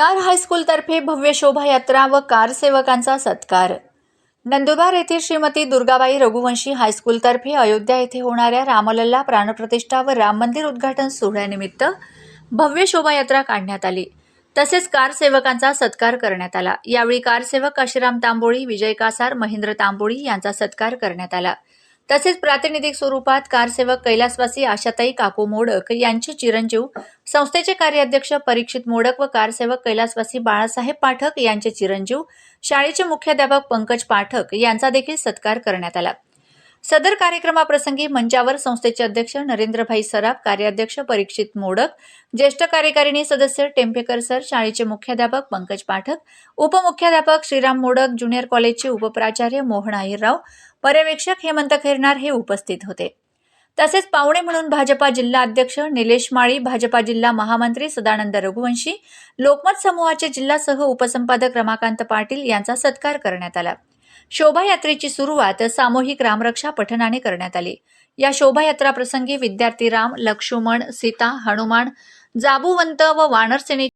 R हायस्कूलतर्फे भव्य शोभायात्रा व कार सेवकांचा सत्कार. नंदुरबार येथील श्रीमती दुर्गाबाई रघुवंशी हायस्कूलतर्फे अयोध्या येथे होणाऱ्या रामलल्ला प्राणप्रतिष्ठा व राम मंदिर उद्घाटन सोहळ्यानिमित्त भव्य शोभायात्रा काढण्यात आली. तसेच कार सेवकांचा सत्कार करण्यात आला. यावेळी कारसेवक काशीराम तांबोळी विजय कासार महेंद्र तांबोळी यांचा सत्कार करण्यात आला. तसेच प्रातिनिधिक स्वरूपात कारसेवक कैलासवासी आशाताई काकू मोडक यांचे चिरंजीव संस्थेचे कार्याध्यक्ष परीक्षित मोडक व कारसेवक कैलासवासी बाळासाहेब पाठक यांचे चिरंजीव शाळेचे मुख्याध्यापक पंकज पाठक यांचा देखील सत्कार करण्यात आला. सदर कार्यक्रमाप्रसंगी मंचावर संस्थेचे अध्यक्ष नरेंद्रभाई सराफ कार्याध्यक्ष परीक्षित मोडक ज्येष्ठ कार्यकारिणी सदस्य टेम्पेकर सर शाळेचे मुख्याध्यापक पंकज पाठक उपमुख्याध्यापक श्रीराम मोडक ज्युनियर कॉलेजचे उपप्राचार्य मोहन अहिरराव पर्यवेक्षक हेमंत खैरनार हे उपस्थित होते. तसेच पाहुणे म्हणून भाजपा जिल्हा अध्यक्ष निलेश माळी भाजपा जिल्हा महामंत्री सदानंद रघुवंशी लोकमत समूहाचे जिल्हासह उपसंपादक रमाकांत पाटील यांचा सत्कार करण्यात आला. शोभायात्रेची सुरुवात सामूहिक रामरक्षा पठणाने करण्यात आली. या शोभायात्रा प्रसंगी विद्यार्थी राम लक्ष्मण सीता हनुमान जाबुवंत व वानरसेने